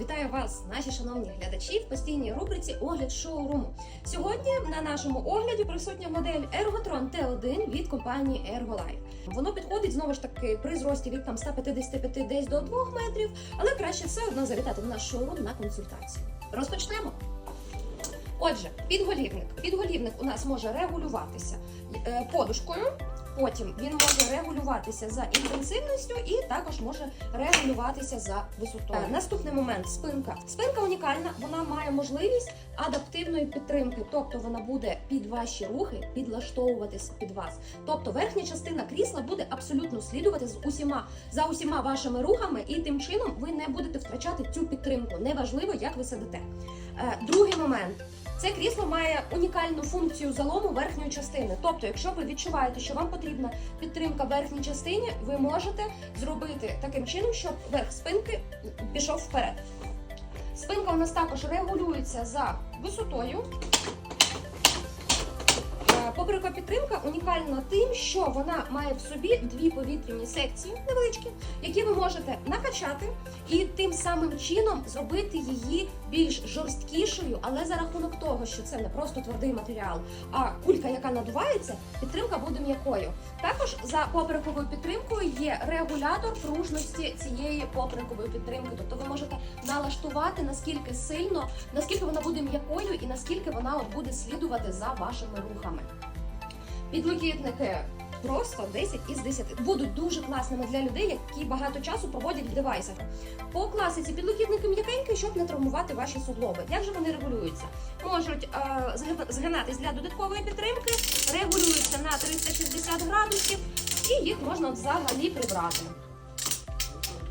Вітаю вас, наші шановні глядачі, в постійній рубриці Огляд шоуруму. Сьогодні на нашому огляді присутня модель Ergotron T1 від компанії Ergolife. Воно підходить знову ж таки при зрості від там 155 десь до 2 метрів, але краще все одно завітати в наш шоурум на консультацію. Розпочнемо. Отже, підголівник. Підголівник у нас може регулюватися е, подушкою. Потім він може регулюватися за інтенсивністю і також може регулюватися за висотою. Наступний момент спинка. Спинка унікальна, вона має можливість адаптивної підтримки, тобто вона буде під ваші рухи підлаштовуватися під вас. Тобто верхня частина крісла буде абсолютно слідувати з усіма за усіма вашими рухами, і тим чином ви не будете втрачати цю підтримку. Неважливо, як ви сидите. Е, Другий момент. Це крісло має унікальну функцію залому верхньої частини. Тобто, якщо ви відчуваєте, що вам потрібна підтримка верхній частині, ви можете зробити таким чином, щоб верх спинки пішов вперед. Спинка у нас також регулюється за висотою. Е, Поперекова підтримка унікальна тим, що вона має в собі дві повітряні секції невеличкі, які ви можете накачати і тим самим чином зробити її більш жорсткішою, але за рахунок того, що це не просто твердий матеріал, а кулька, яка надувається, підтримка буде м'якою. Також за поперековою підтримкою є регулятор пружності цієї поперекової підтримки. Тобто ви можете налаштувати наскільки сильно, наскільки вона буде м'якою і наскільки вона буде слідувати за вашими рухами. Підлокітники просто 10 із 10. Будуть дуже класними для людей, які багато часу проводять в девайсах. По класиці підлокітники м'якенькі, щоб не травмувати ваші суглоби. Як же вони регулюються? Можуть е, згинатись для додаткової підтримки, регулюються на 360 градусів, і їх можна взагалі прибрати.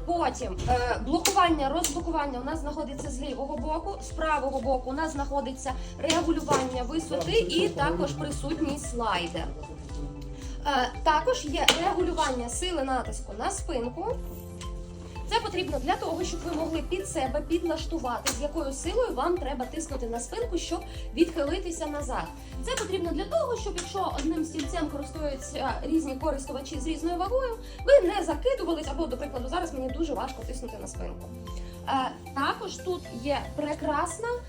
Потім е, блокування, розблокування у нас знаходиться з лівого боку, з правого боку у нас знаходиться регулювання висоти і також присутній слайдер. Е, також є регулювання сили натиску на спинку. Це потрібно для того, щоб ви могли під себе підлаштувати, з якою силою вам треба тиснути на спинку, щоб відхилитися назад. Це потрібно для того, щоб якщо одним стільцем користуються різні користувачі з різною вагою, ви не закидувались, або, до прикладу, зараз мені дуже важко тиснути на спинку. Е, також тут є прекрасна е,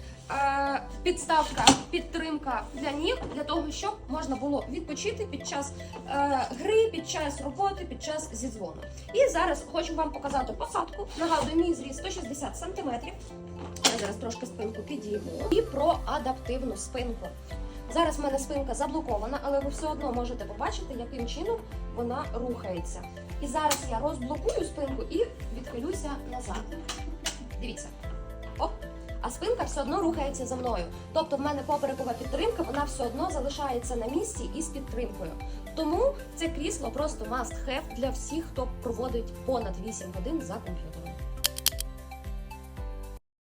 підставка, підтримка для ніг, для того, щоб можна було відпочити під час е, гри, під час роботи, під час зідзвону. І зараз хочу вам показати посадку. Нагадую, мій зріст 160 см. Я зараз трошки спинку підійму. І про адаптивну спинку. Зараз в мене спинка заблокована, але ви все одно можете побачити, яким чином вона рухається. І зараз я розблокую спинку і відхилюся назад. Дивіться. Оп. А спинка все одно рухається за мною. Тобто в мене поперекова підтримка, вона все одно залишається на місці із підтримкою. Тому це крісло просто must have для всіх, хто проводить понад 8 годин за комп'ютером.